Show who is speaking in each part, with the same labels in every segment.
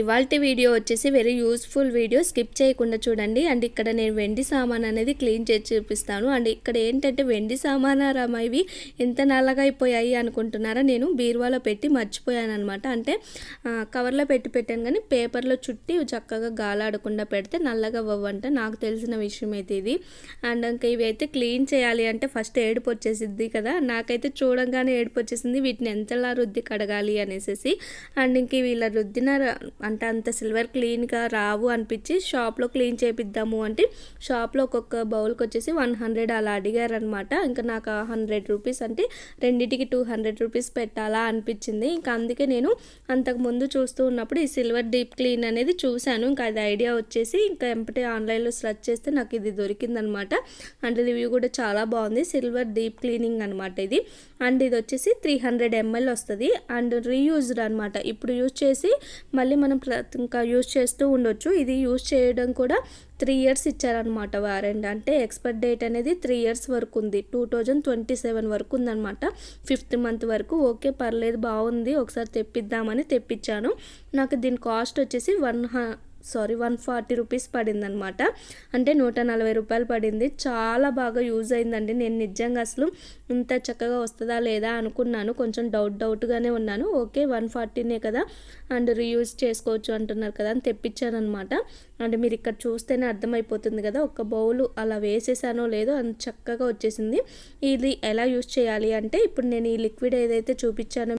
Speaker 1: ఇవాళ వీడియో వచ్చేసి very useful video skip చేయకుండా చూడండి. అండ్ ఇక్కడ నేను వెండి సామాన్ అనేది క్లీన్ చేసి చూపిస్తాను. అండ్ ఇక్కడ ఏంటంటే వెండి సామానారామా ఇవి ఎంత నల్లగా అయిపోయాయి అనుకుంటున్నారా? నేను బీరువాలో పెట్టి మర్చిపోయాను అనమాట అంటే కవర్లో పెట్టి పెట్టాను కానీ పేపర్లో చుట్టి చక్కగా గాలాడకుండా పెడితే నల్లగా అవ్వంట నాకు తెలిసిన విషయం అయితే ఇది. అండ్ ఇంకా ఇవి అయితే క్లీన్ చేయాలి అంటే ఫస్ట్ ఏడుపు వచ్చేసిద్ది కదా. నాకైతే చూడంగానే ఏడుపు వచ్చేసింది. వీటిని ఎంతలా రుద్ది కడగాలి అనేసి అండ్ ఇంక వీళ్ళ రుద్దిన అంటే అంత సిల్వర్ క్లీన్గా రావు అనిపించి షాప్లో క్లీన్ చేపిద్దాము అంటే షాప్లో ఒక్కొక్క బౌల్కి వచ్చేసి వన్ హండ్రెడ్ అలా అడిగారనమాట. ఇంకా నాకు హండ్రెడ్ రూపీస్ అంటే రెండింటికి టూ హండ్రెడ్ రూపీస్ పెట్టాలా అనిపించింది. ఇంకా అందుకే నేను అంతకు ముందు చూస్తూ ఉన్నప్పుడు ఈ సిల్వర్ డీప్ క్లీన్ అనేది చూశాను. ఇంకా అది ఐడియా వచ్చేసి ఇంకా ఎంపటి ఆన్లైన్లో సెర్చ్ చేస్తే నాకు ఇది దొరికిందనమాట. అండ్ రివ్యూ కూడా చాలా బాగుంది. సిల్వర్ డీప్ క్లీనింగ్ అనమాట ఇది. అండ్ ఇది వచ్చేసి త్రీ హండ్రెడ్ ఎంఎల్ వస్తుంది. అండ్ రీయూజ్డ్ అనమాట. ఇప్పుడు యూజ్ చేసి మళ్ళీ మనం ఇంకా యూజ్ చేస్తూ ఉండొచ్చు. ఇది యూజ్ చేయడం కూడా త్రీ ఇయర్స్ ఇచ్చారనమాట వారెంట్. అంటే ఎక్స్పైర్ డేట్ అనేది త్రీ ఇయర్స్ వరకు ఉంది. టూ థౌజండ్ ట్వంటీ సెవెన్ వరకు ఉందన్నమాట. ఫిఫ్త్ మంత్ వరకు. ఓకే పర్లేదు బాగుంది. ఒకసారి తెప్పిద్దామని తెప్పించాను. నాకు దీని కాస్ట్ వచ్చేసి one sorry one forty rupees పడింది అనమాట అంటే నూట నలభై రూపాయలు పడింది. చాలా బాగా యూజ్ అయిందండి. నేను నిజంగా అసలు ఇంత చక్కగా వస్తుందా లేదా అనుకున్నాను. కొంచెం డౌట్ డౌట్గానే ఉన్నాను. ఓకే వన్ ఫార్టీనే కదా. అండ్ రీయూజ్ చేసుకోవచ్చు అంటున్నారు కదా అని తెప్పించాను అనమాట అంటే మీరు ఇక్కడ చూస్తేనే అర్థమైపోతుంది కదా. ఒక బౌల్ అలా వేసేసానో లేదో అంత చక్కగా వచ్చేసింది. ఇది ఎలా యూజ్ చేయాలి అంటే ఇప్పుడు నేను ఈ లిక్విడ్ ఏదైతే చూపించానో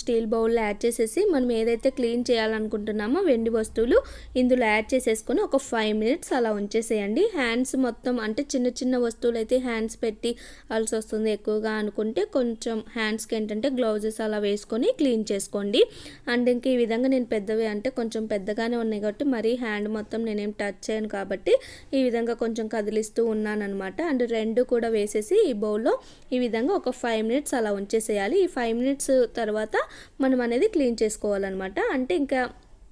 Speaker 1: స్టీల్ బౌల్లో యాడ్ చేసేసి మనం ఏదైతే క్లీన్ చేయాలనుకుంటున్నామో వెండి వస్తువులు ఇందులో యాడ్ చేసేసుకొని ఒక ఫైవ్ మినిట్స్ అలా ఉంచేసేయండి. హ్యాండ్స్ మొత్తం అంటే చిన్న చిన్న వస్తువులు అయితే హ్యాండ్స్ పెట్టి అలసి వస్తుంది ఎక్కువగా అనుకుంటే కొంచెం హ్యాండ్స్కి ఏంటంటే గ్లౌజెస్ అలా వేసుకొని క్లీన్ చేసుకోండి. అండ్ ఇంక ఈ విధంగా నేను పెద్దవి అంటే కొంచెం పెద్దగానే ఉన్నాయి కాబట్టి మరీ హ్యాండ్ మొత్తం నేనేం టచ్ చేయను కాబట్టి ఈ విధంగా కొంచెం కదిలిస్తూ ఉన్నాను అనమాట అండ్ రెండు కూడా వేసేసి ఈ బౌల్లో ఈ విధంగా ఒక ఫైవ్ మినిట్స్ అలా ఉంచేసేయాలి. ఈ ఫైవ్ మినిట్స్ తర్వాత మనం అనేది క్లీన్ చేసుకోవాలన్నమాట. అంటే ఇంకా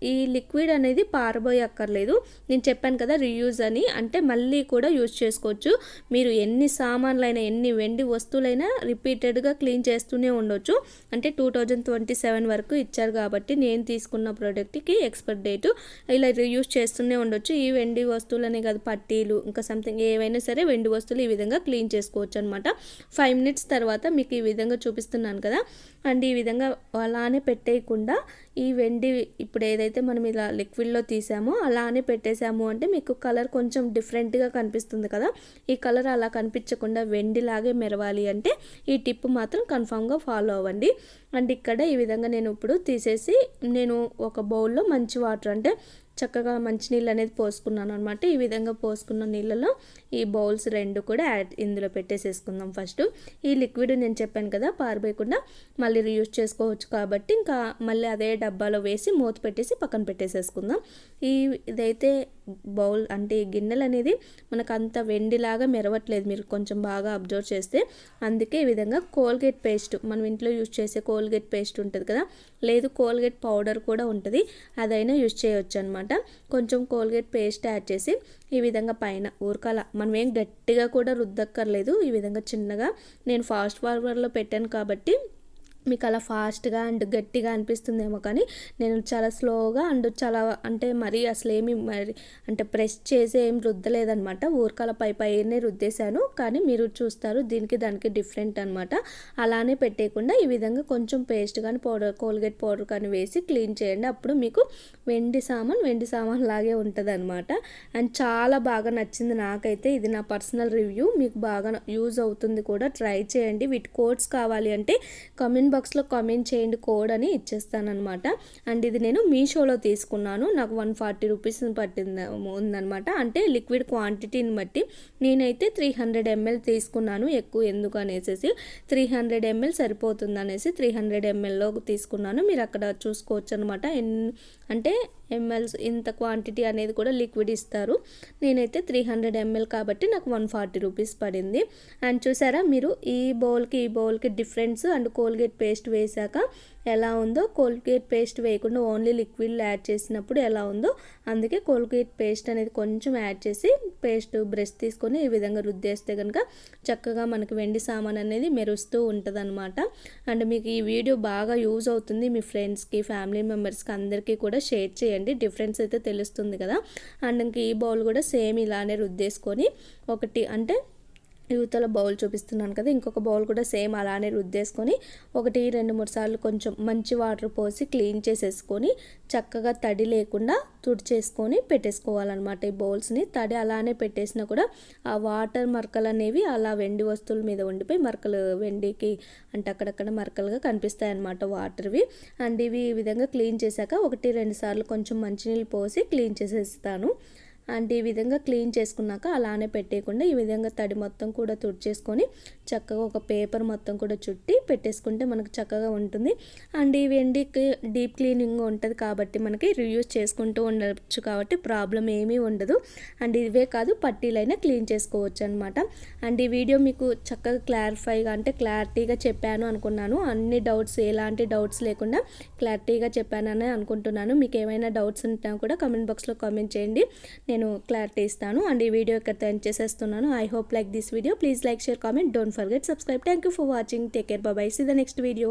Speaker 1: ఈ లిక్విడ్ అనేది పారబోయక్కర్లేదు. నేను చెప్పాను కదా రీయూజ్ అని. అంటే మళ్ళీ కూడా యూజ్ చేసుకోవచ్చు. మీరు ఎన్ని సామాన్లైనా ఎన్ని వెండి వస్తువులైనా రిపీటెడ్గా క్లీన్ చేస్తూనే ఉండొచ్చు. అంటే టూ థౌజండ్ ట్వంటీ సెవెన్ వరకు ఇచ్చారు కాబట్టి నేను తీసుకున్న ప్రోడక్ట్కి ఎక్స్పైర్ డేట్. ఇలా రీయూజ్ చేస్తూనే ఉండొచ్చు. ఈ వెండి వస్తువులనే కాదు పట్టీలు ఇంకా సంథింగ్ ఏవైనా సరే వెండి వస్తువులు ఈ విధంగా క్లీన్ చేసుకోవచ్చు అనమాట ఫైవ్ మినిట్స్ తర్వాత మీకు ఈ విధంగా చూపిస్తున్నాను కదా. అండ్ ఈ విధంగా అలానే పెట్టేయకుండా ఈ వెండి ఇప్పుడు ఏదైతే మనం ఇలా లిక్విడ్లో తీసామో అలానే పెట్టేసాము అంటే మీకు కలర్ కొంచెం డిఫరెంట్గా కనిపిస్తుంది కదా. ఈ కలర్ అలా కనిపించకుండా వెండిలాగే మెరవాలి అంటే ఈ టిప్ మాత్రం కన్ఫామ్గా ఫాలో అవ్వండి. అండ్ ఇక్కడ ఈ విధంగా నేను ఇప్పుడు తీసేసి నేను ఒక బౌల్లో మంచి వాటర్ అంటే చక్కగా మంచినీళ్ళు అనేది పోసుకున్నాను అనమాట ఈ విధంగా పోసుకున్న నీళ్ళలో ఈ బౌల్స్ రెండు కూడా యాడ్ ఇందులో పెట్టేసేసుకుందాం ఫస్ట్. ఈ లిక్విడ్ నేను చెప్పాను కదా పారిపోయకుండా మళ్ళీ రీయూజ్ చేసుకోవచ్చు కాబట్టి ఇంకా మళ్ళీ అదే డబ్బాలో వేసి మూత పెట్టేసి పక్కన పెట్టేసేసుకుందాం. ఈ ఇదైతే బౌల్ అంటే ఈ గిన్నెలు అనేది మనకు అంత వెండిలాగా మెరవట్లేదు మీరు కొంచెం బాగా అబ్జర్వ్ చేస్తే. అందుకే ఈ విధంగా కోల్గేట్ పేస్ట్ మనం ఇంట్లో యూజ్ చేసే కోల్గేట్ పేస్ట్ ఉంటుంది కదా లేదు కోల్గేట్ పౌడర్ కూడా ఉంటుంది అదైనా యూజ్ చేయొచ్చు అనమాట కొంచెం కోల్గేట్ పేస్ట్ యాడ్ చేసి ఈ విధంగా పైన ఊరకాల మనం ఏం గట్టిగా కూడా రుద్దక్కర్లేదు. ఈ విధంగా చిన్నగా నేను ఫాస్ట్ ఫార్వర్డ్లో పెట్టాను కాబట్టి మీకు అలా ఫాస్ట్గా అండ్ గట్టిగా అనిపిస్తుందేమో కానీ నేను చాలా స్లోగా అండ్ చాలా అంటే మరీ అసలు ఏమి మరి అంటే ప్రెస్ చేసి ఏం రుద్దలేదనమాట ఊరకాల పై పైనే రుద్దేశాను. కానీ మీరు చూస్తారు దీనికి దానికి డిఫరెంట్ అనమాట అలానే పెట్టేయకుండా ఈ విధంగా కొంచెం పేస్ట్ కానీ పౌడర్ కోల్గేట్ పౌడర్ కానీ వేసి క్లీన్ చేయండి. అప్పుడు మీకు వెండి సామాన్ వెండి సామాన్ లాగే ఉంటుంది అనమాట అండ్ చాలా బాగా నచ్చింది నాకైతే. ఇది నా పర్సనల్ రివ్యూ. మీకు బాగా యూజ్ అవుతుంది కూడా. ట్రై చేయండి. వీటి కోడ్స్ కావాలి అంటే కమెంట్ బాక్స్లో కామెంట్ చేయండి కోడ్ అని ఇచ్చేస్తానమాట అండ్ ఇది నేను మీషోలో తీసుకున్నాను. నాకు వన్ ఫార్టీ రూపీస్ పట్టింది ఉందనమాట అంటే లిక్విడ్ క్వాంటిటీని బట్టి నేనైతే త్రీ హండ్రెడ్ ఎంఎల్ తీసుకున్నాను ఎక్కువ ఎందుకు అనేసి త్రీ హండ్రెడ్ ఎంఎల్ సరిపోతుంది అనేసి త్రీ హండ్రెడ్ ఎంఎల్లో తీసుకున్నాను. మీరు అక్కడ చూసుకోవచ్చు అనమాట ఎన్ అంటే ఎంఎల్స్ ఇంత క్వాంటిటీ అనేది కూడా లిక్విడ్ ఇస్తారు. నేనైతే త్రీ హండ్రెడ్ ఎంఎల్ కాబట్టి నాకు వన్ ఫార్టీ రూపీస్ పడింది. అండ్ చూసారా మీరు ఈ బౌల్కి ఈ బౌల్కి డిఫరెన్స్ అండ్ కోల్గేట్ పేస్ట్ వేసాక ఎలా ఉందో కోల్గేట్ పేస్ట్ వేయకుండా ఓన్లీ లిక్విడ్ యాడ్ చేసినప్పుడు ఎలా ఉందో అందుకే కోల్గేట్ పేస్ట్ అనేది కొంచెం యాడ్ చేసి పేస్ట్ బ్రష్ తీసుకొని ఈ విధంగా రుద్దేస్తే కనుక చక్కగా మనకి వెండి సామాన్ అనేది మెరుస్తూ ఉంటుంది అనమాట అండ్ మీకు ఈ వీడియో బాగా యూజ్ అవుతుంది మీ ఫ్రెండ్స్కి ఫ్యామిలీ మెంబర్స్కి అందరికీ కూడా షేర్ చేయండి. డిఫరెన్స్ అయితే తెలుస్తుంది కదా. అండ్ ఇంక ఈ బౌల్ కూడా సేమ్ ఇలానే రుద్దేసుకొని ఒకటి అంటే యువతల బౌల్ చూపిస్తున్నాను కదా ఇంకొక బౌల్ కూడా సేమ్ అలానే రుద్దేసుకొని ఒకటి రెండు మూడు సార్లు కొంచెం మంచి వాటర్ పోసి క్లీన్ చేసేసుకొని చక్కగా తడి లేకుండా తుడిచేసుకొని పెట్టేసుకోవాలన్నమాట ఈ బౌల్స్ని. తడి అలానే పెట్టేసినా కూడా ఆ వాటర్ మరకలు అనేవి అలా వెండి వస్తువుల మీద ఉండిపోయి మరకలు వెండికి అంటే అక్కడక్కడ మరకలుగా కనిపిస్తాయి అన్నమాట వాటర్వి. అండ్ ఇవి ఈ విధంగా క్లీన్ చేశాక ఒకటి రెండు సార్లు కొంచెం మంచినీళ్ళు పోసి క్లీన్ చేసేస్తాను. అండ్ ఈ విధంగా క్లీన్ చేసుకున్నాక అలానే పెట్టేయకుండా ఈ విధంగా తడి మొత్తం కూడా తుడిచేసుకొని చక్కగా ఒక పేపర్ మొత్తం కూడా చుట్టి పెట్టేసుకుంటే మనకు చక్కగా ఉంటుంది. అండ్ ఈ వెండికి డీప్ క్లీనింగ్ ఉంటుంది కాబట్టి మనకి రియూస్ చేసుకుంటూ ఉండవచ్చు కాబట్టి ప్రాబ్లం ఏమీ ఉండదు. అండ్ ఇవే కాదు పట్టీలైనా క్లీన్ చేసుకోవచ్చు అనమాట అండ్ ఈ వీడియో మీకు చక్కగా క్లారిఫైగా అంటే క్లారిటీగా చెప్పాను అనుకున్నాను. అన్ని డౌట్స్ ఎలాంటి డౌట్స్ లేకుండా క్లారిటీగా చెప్పానని అనుకుంటున్నాను. మీకు ఏమైనా డౌట్స్ ఉంటే కూడా కమెంట్ బాక్స్లో కామెంట్ చేయండి. నేను క్లారిటీ ఇస్తాను అండ్ ఈ వీడియో ఇక్కడ ఎండ్ చేసేస్తున్నాను. I hope like this video please like share comment don't forget subscribe thank you for watching take care bye bye see the next video